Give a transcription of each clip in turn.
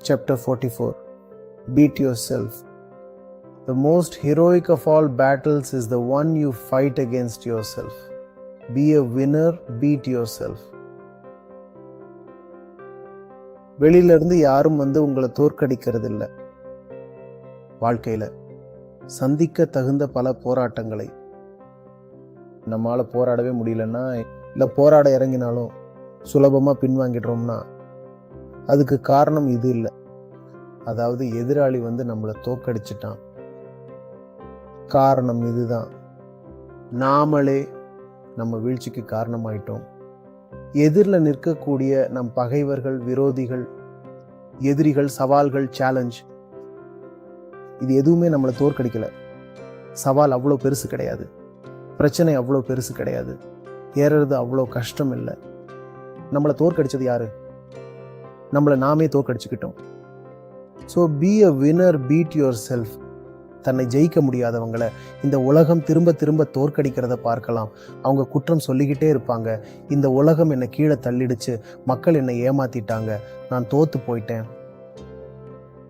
chapter 44 Beat yourself. The most heroic of all battles is the one you fight against yourself. Be a winner, beat yourself. வெளியில இருந்து யாரும் வந்து உங்களை தோற்கடிக்கிறது இல்ல வாழ்க்கையில சந்திக்க தகுந்த பல போராட்டங்களை நம்மால போராடவே முடியலன்னா இல்ல போராட இறங்கினாலும் சுலபமா பின்வாங்கிடுறோம்னா அதுக்கு காரணம் இது இல்லை. அதாவது எதிராளி வந்து நம்மளை தோக்கடிச்சிட்டான். காரணம் இதுதான். நாமளே நம்ம வீழ்ச்சிக்கு காரணமாயிட்டோம். எதிரில் நிற்கக்கூடிய நம் பகைவர்கள் விரோதிகள் எதிரிகள் சவால்கள் சேலஞ்ச் இது எதுவுமே நம்மளை தோற்கடிக்கல. சவால் அவ்வளோ பெருசு கிடையாது. பிரச்சனை அவ்வளோ பெருசு கிடையாது. ஏறுறது அவ்வளோ கஷ்டம் இல்லை. நம்மளை தோற்கடிச்சது யாரு? நம்மளை நாமே தோற்கடிச்சுக்கிட்டோம். So be a winner beat yourself தன்னை ஜெயிக்க முடியாதவங்களை இந்த உலகம் திரும்ப திரும்ப தோற்கடிக்கிறத பார்க்கலாம். அவங்க குற்றம் சொல்லிக்கிட்டே இருப்பாங்க. இந்த உலகம் என்னை கீழே தள்ளிடுச்சு. மக்கள் என்னை ஏமாத்திட்டாங்க. நான் தோத்து போயிட்டேன்.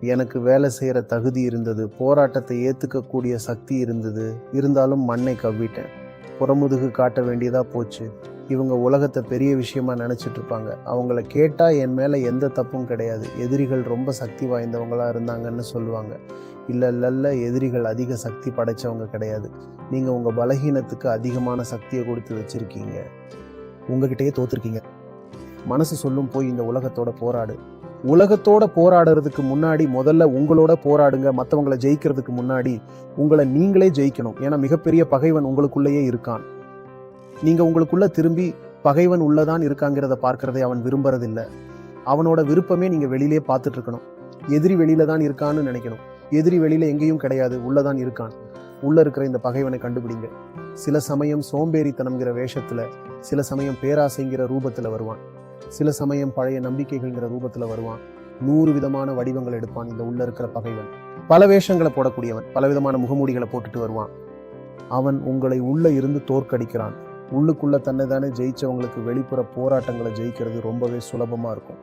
எனக்கு வேலை செய்கிற தகுதி இருந்தது. போராட்டத்தை ஏற்றுக்கக்கூடிய சக்தி இருந்தது. இருந்தாலும் மண்ணை கவ்விட்டேன். புறமுதுகு காட்ட வேண்டியதாக போச்சு. இவங்க உலகத்தை பெரிய விஷயமா நினச்சிட்டு இருப்பாங்க. அவங்கள கேட்டால் என் மேலே எந்த தப்பும் கிடையாது. எதிரிகள் ரொம்ப சக்தி வாய்ந்தவங்களா இருந்தாங்கன்னு சொல்லுவாங்க. இல்லை இல்லை எதிரிகள் அதிக சக்தி படைச்சவங்க கிடையாது. நீங்கள் உங்கள் பலகீனத்துக்கு அதிகமான சக்தியை கொடுத்து வச்சுருக்கீங்க. உங்ககிட்டயே தோத்துருக்கீங்க. மனசு சொல்லும் போய் இந்த உலகத்தோட போராடு. உலகத்தோட போராடுறதுக்கு முன்னாடி முதல்ல உங்களோட போராடுங்க. மற்றவங்களை ஜெயிக்கிறதுக்கு முன்னாடி உங்களை நீங்களே ஜெயிக்கணும். ஏன்னா மிகப்பெரிய பகைவன் உங்களுக்குள்ளேயே இருக்கான். நீங்கள் உங்களுக்குள்ளே திரும்பி பகைவன் உள்ளதான் இருக்காங்கிறத பார்க்கறதை அவன் விரும்புறதில்ல. அவனோட விருப்பமே நீங்கள் வெளியிலே பார்த்துட்டு இருக்கணும் எதிரி வெளியில தான் இருக்கான்னு நினைக்கணும். எதிரி வெளியில எங்கேயும் கிடையாது உள்ளதான் இருக்கான். உள்ளே இருக்கிற இந்த பகைவனை கண்டுபிடிங்க. சில சமயம் சோம்பேறித்தனம்ங்கிற வேஷத்தில் சில சமயம் பேராசைங்கிற ரூபத்தில் வருவான். சில சமயம் பழைய நம்பிக்கைகள்ங்கிற ரூபத்தில் வருவான். நூறு விதமான வடிவங்கள் எடுப்பான் இந்த உள்ளே இருக்கிற பகைவன். பல வேஷங்களை போடக்கூடியவன் பல விதமான முகமூடிகளை போட்டுட்டு வருவான். அவன் உங்களை உள்ளே இருந்து தோற்கடிக்கிறான். உள்ளுக்குள்ளே தன்னை தானே ஜெயிச்சவங்களுக்கு வெளிப்புற போராட்டங்களை ஜெயிக்கிறது ரொம்பவே சுலபமாக இருக்கும்.